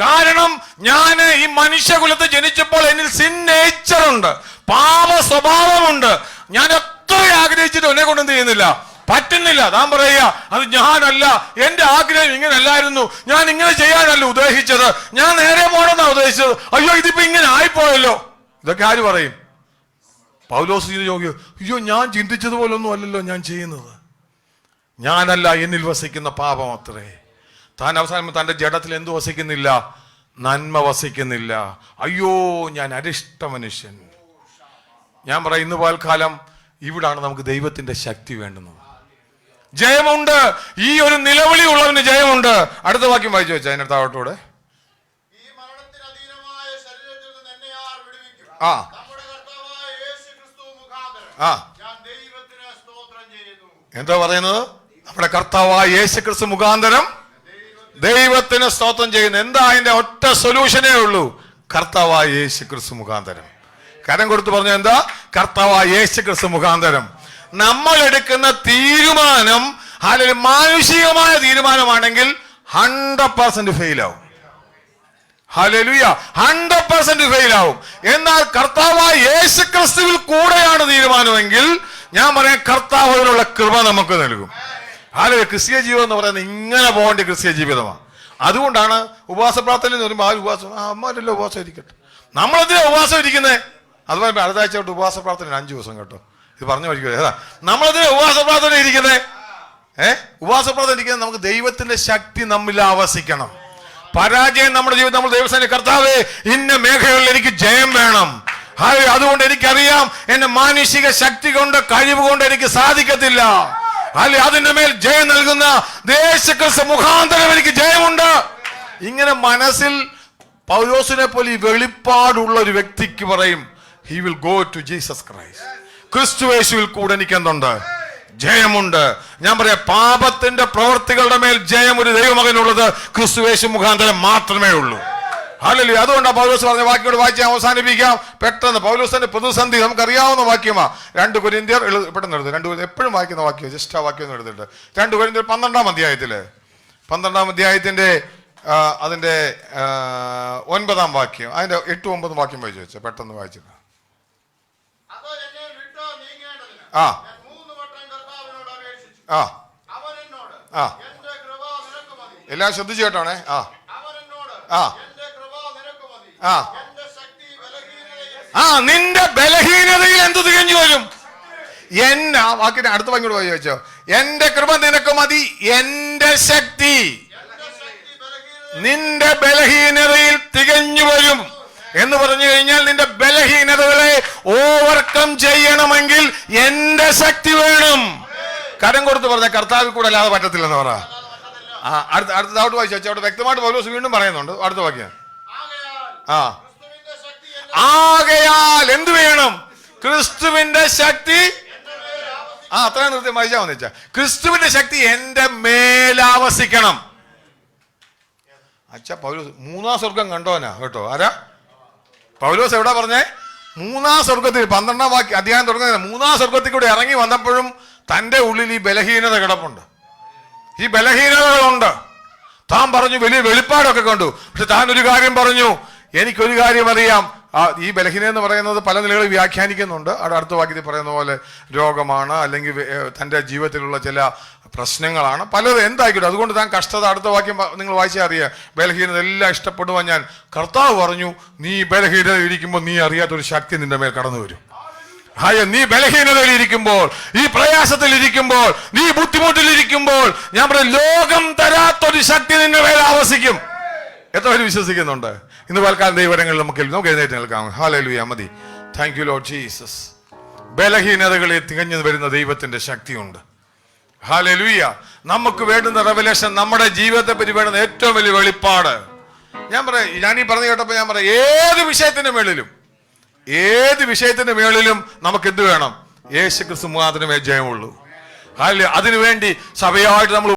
കാരണം ഞാൻ ഈ മനുഷ്യകുലത്ത് ജനിച്ചപ്പോൾ എന്നിൽ സിൻ നേച്ചർ ഉണ്ട്. പാപ സ്വഭാവമുണ്ട്. ഞാൻ എത്ര ആഗ്രഹിച്ചിട്ട് എന്നെ കൊണ്ടും ചെയ്യുന്നില്ല? പറ്റുന്നില്ല. താൻ പറയുക അത് ഞാനല്ല. എന്റെ ആഗ്രഹം ഇങ്ങനല്ലായിരുന്നു. ഞാൻ ഇങ്ങനെ ചെയ്യാനല്ല ഉദ്ദേശിച്ചത്. ഞാൻ നേരെ പോകണമെന്നാ ഉദ്ദേശിച്ചത്. അയ്യോ ഇതിപ്പോ ഇങ്ങനെ ആയിപ്പോയല്ലോ. ഇതൊക്കെ ആര് പറയും? പൗലോസ് ചെയ്ത് ചോദിക്കും അയ്യോ ഞാൻ ചിന്തിച്ചതുപോലൊന്നും അല്ലല്ലോ ഞാൻ ചെയ്യുന്നത്. ഞാനല്ല എന്നിൽ വസിക്കുന്ന പാപം അത്രേ. താൻ അവസാനം തന്റെ ജഡത്തിൽ എന്തു വസിക്കുന്നില്ല? നന്മ വസിക്കുന്നില്ല. അയ്യോ ഞാൻ അരിഷ്ട മനുഷ്യൻ. ഞാൻ പറയാം ഇന്ന് പാൽക്കാലം ഇവിടാണ് നമുക്ക് ദൈവത്തിന്റെ ശക്തി വേണ്ടുന്നത്. ജയമുണ്ട്. ഈ ഒരു നിലവിളി ഉള്ളവന് ജയമുണ്ട്. അടുത്ത വാക്യം വായിച്ചു വെച്ചാൽ അതിനടുത്ത് താഴോട്ടൂടെ. ആ. ആ. എന്താ പറയുന്നത്? നമ്മുടെ കർത്താവായ യേശു ക്രിസ്തു മുഖാന്തരം ദൈവത്തിന് സ്തോത്രം ചെയ്യുന്നു എന്താ അതിന്റെ ഒറ്റ സൊല്യൂഷനേ ഉള്ളൂ? കർത്താവായ യേശു ക്രിസ്തു മുഖാന്തരം. കരം കൊടുത്തു പറഞ്ഞ എന്താ? കർത്താവായ യേശു ക്രിസ്തു മുഖാന്തരം. നമ്മൾ എടുക്കുന്ന തീരുമാനം അല്ലെങ്കിൽ മാനുഷികമായ തീരുമാനമാണെങ്കിൽ ഹൺഡ്രഡ് പെർസെന്റ് ഫെയിൽ ആവും. ഹൺഡ്രഡ് പെർസെന്റ് ഫെയിൽ ആവും. എന്നാൽ കർത്താവായ യേശു ക്രിസ്തുവിൽ കൂടെയാണ് തീരുമാനമെങ്കിൽ ഞാൻ പറയാം കർത്താവ് അതിനുള്ള കൃപ നമുക്ക് നൽകും. ഹാലോ ക്രിസ്തീയ ജീവിതം എന്ന് പറയുന്നത് ഇങ്ങനെ പോകേണ്ട ക്രിസ്തീയ ജീവിതമാണ് അതുകൊണ്ടാണ് ഉപവാസ പ്രാർത്ഥന എന്ന് പറയുമ്പോൾ ആ ഉപവാസം ആ അമ്മമാരല്ലോ ഉപവാസം ഇരിക്കട്ടെ നമ്മളെന്തിനാ ഉപവാസം ഇരിക്കുന്നത് അത് അടുത്ത ആഴ്ച തൊട്ട് ഉപവാസ പ്രാർത്ഥന അഞ്ച് ദിവസം കേട്ടോ. ഇത് പറഞ്ഞു പഠിക്കുക ഏതാ? നമ്മളെന്തിനാ ഉപവാസ പ്രാർത്ഥന ഇരിക്കുന്നത് ഏഹ് ഉപവാസ പ്രാർത്ഥന ഇരിക്കുന്നത് നമുക്ക് ദൈവത്തിന്റെ ശക്തി നമ്മിൽ ആവസിക്കണം. പരാജയം നമ്മുടെ ജീവിതം നമ്മൾ ദൈവസേന കർത്താവ് ഇന്ന മേഖലകളിൽ എനിക്ക് ജയം വേണം. അതുകൊണ്ട് എനിക്കറിയാം എന്റെ മാനുഷിക ശക്തി കൊണ്ട് കഴിവ് കൊണ്ട് എനിക്ക് സാധിക്കത്തില്ല. അല്ലെ അതിന്റെ മേൽ ജയം നൽകുന്ന ദേശക്രിസ്തു മുഖാന്തരം എനിക്ക് ജയമുണ്ട്. ഇങ്ങനെ മനസ്സിൽ പൗലോസിനെ പോലെ ഈ വെളിപ്പാടുള്ള ഒരു വ്യക്തിക്ക് പറയും he will go to Jesus Christ ക്രിസ്തുവേശുവിൽ കൂടെ എനിക്ക് എന്തുണ്ട്? ജയമുണ്ട്. ഞാൻ പറയാം പാപത്തിന്റെ പ്രവർത്തികളുടെ മേൽ ജയം ഒരു ദൈവമകനുള്ളത് ക്രിസ്തുവേശു മുഖാന്തരം മാത്രമേ ഉള്ളൂ. അല്ലല്ലോ അതുകൊണ്ടാണ് പൗലോസ് പറഞ്ഞ വാക്യോട് വായിച്ച് അവസാനിപ്പിക്കാം. പെട്ടെന്ന് പൗലോസിന്റെ പ്രതിസന്ധി നമുക്കറിയാവുന്ന വാക്യമാ. രണ്ട് കുരിന്തിയർ പെട്ടെന്ന് എഴുതും. രണ്ട് എപ്പോഴും വായിക്കുന്ന വാക്യം ജസ്റ്റ് ആ വാക്യം ഒന്ന് എഴുതിട്ട്. രണ്ട് കുരിന്തിയർ പന്ത്രണ്ടാം അധ്യായത്തിൽ. പന്ത്രണ്ടാം അധ്യായത്തിന്റെ അതിന്റെ ഒൻപതാം വാക്യം. അതിന്റെ എട്ട് ഒമ്പത് വാക്യം വായിച്ചു വെച്ചാൽ പെട്ടെന്ന് വായിച്ചിട്ട്. ആ. ആ. ആ. എല്ലാം ശ്രദ്ധിച്ചു കേട്ടോണേ ആ. ആ. എന്റെ കൃപ നിനക്ക് മതി ആ. ആ നിന്റെ ബലഹീനതയിൽ എന്തു തികഞ്ഞു വരും? എന്നെ ആ വാക്കിന്റെ അടുത്ത വാങ്ങിയോട് പോയി ചോദിച്ചോ. എന്റെ കൃപ നിനക്ക് മതി. എന്റെ ശക്തി. നിന്റെ ബലഹീനതയിൽ തികഞ്ഞു വരും. എന്ന് പറഞ്ഞു കഴിഞ്ഞാൽ നിന്റെ ബലഹീനതകളെ ഓവർകം ചെയ്യണമെങ്കിൽ എന്റെ ശക്തി വേണം. കരം കൊടുത്ത് പറഞ്ഞ കർത്താവിൽ കൂടെ അല്ലാതെ പറ്റത്തില്ലെന്ന് പറ. അടുത്ത അടുത്ത അവിടെ വായിച്ചു അവിടെ വ്യക്തമായിട്ട് പൗലോസ് വീണ്ടും പറയുന്നുണ്ട്. അടുത്ത വാക്യം ആ. ആകയാൽ എന്ത് വേണം? ക്രിസ്തുവിന്റെ ശക്തി ആ അത്രയും നിർത്തി വായിച്ചാൽ വെച്ചാ ക്രിസ്തുവിന്റെ ശക്തി എന്റെ മേലാവസിക്കണം അച്ഛ പൗലോസ് മൂന്നാം സ്വർഗം കണ്ടോനാ കേട്ടോ. ആരാ? പൗലോസ് എവിടെ പറഞ്ഞേ? മൂന്നാം സ്വർഗത്തിൽ പന്ത്രണ്ടാം വാക്യം അധ്യായം തുടങ്ങുന്ന മൂന്നാം സ്വർഗത്തിൽ കൂടെ ഇറങ്ങി വന്നപ്പോഴും തന്റെ ഉള്ളിൽ ഈ ബലഹീനത കിടപ്പുണ്ട്. ഈ ബലഹീനതകളുണ്ട്. താൻ പറഞ്ഞു വലിയ വെളിപ്പാടൊക്കെ കണ്ടു. പക്ഷെ താൻ ഒരു കാര്യം പറഞ്ഞു എനിക്കൊരു കാര്യം അറിയാം ഈ ബലഹീന എന്ന് പറയുന്നത് പല നിലകളിൽ വ്യാഖ്യാനിക്കുന്നുണ്ട്. അവിടെ അടുത്ത വാക്യത്തിൽ പറയുന്ന പോലെ രോഗമാണ് അല്ലെങ്കിൽ തന്റെ ജീവിതത്തിലുള്ള ചില പ്രശ്നങ്ങളാണ്. പലത് എന്തായിക്കോട്ടെ അതുകൊണ്ട് താൻ കഷ്ടത അടുത്ത വാക്യം നിങ്ങൾ വായിച്ചാൽ അറിയാം. ബലഹീനത എല്ലാം ഇഷ്ടപ്പെടുവാൻ ഞാൻ കർത്താവ് പറഞ്ഞു നീ ബലഹീനത ഇരിക്കുമ്പോൾ നീ അറിയാത്തൊരു ശക്തി നിന്റെ മേൽ കടന്നു വരും. ഹായ നീ ബലഹീനതയിൽ ഇരിക്കുമ്പോൾ ഈ പ്രയാസത്തിൽ ഇരിക്കുമ്പോൾ നീ ബുദ്ധിമുട്ടിൽ ഇരിക്കുമ്പോൾ ഞാൻ പറയും ലോകം തരാത്തൊരു ശക്തി നിന്റെ മേൽ ആവസിക്കും. എത്ര പേര് വിശ്വസിക്കുന്നുണ്ട്? ഇന്ന് പാൽക്കാലം ദൈവരങ്ങളിൽ നമുക്ക് നമുക്ക് എഴുന്നേറ്റ് നിൽക്കാം. ഹാലലുയ മതി. താങ്ക് യു ലോഡ് ജീസസ് ബലഹീനതകളെ തികഞ്ഞു വരുന്ന ദൈവത്തിന്റെ ശക്തിയുണ്ട്. ഹാലലുയ നമുക്ക് വേണ്ടുന്ന റെവലേഷൻ നമ്മുടെ ജീവിതത്തെ പറ്റി വേണ്ടുന്ന ഏറ്റവും വലിയ വെളിപ്പാട്. ഞാൻ പറയാം ഞാൻ ഈ പറഞ്ഞു കേട്ടപ്പോൾ ഞാൻ പറയാം ഏത് വിഷയത്തിന്റെ മേളിലും ഏത് വിഷയത്തിന്റെ മേളിലും നമുക്ക് എന്ത് വേണം? യേശു ക്രിസ്തു മുഖാന്തരമേ ജയമുള്ളൂ അതിനുവേണ്ടി സഭയായിട്ട് നമ്മൾ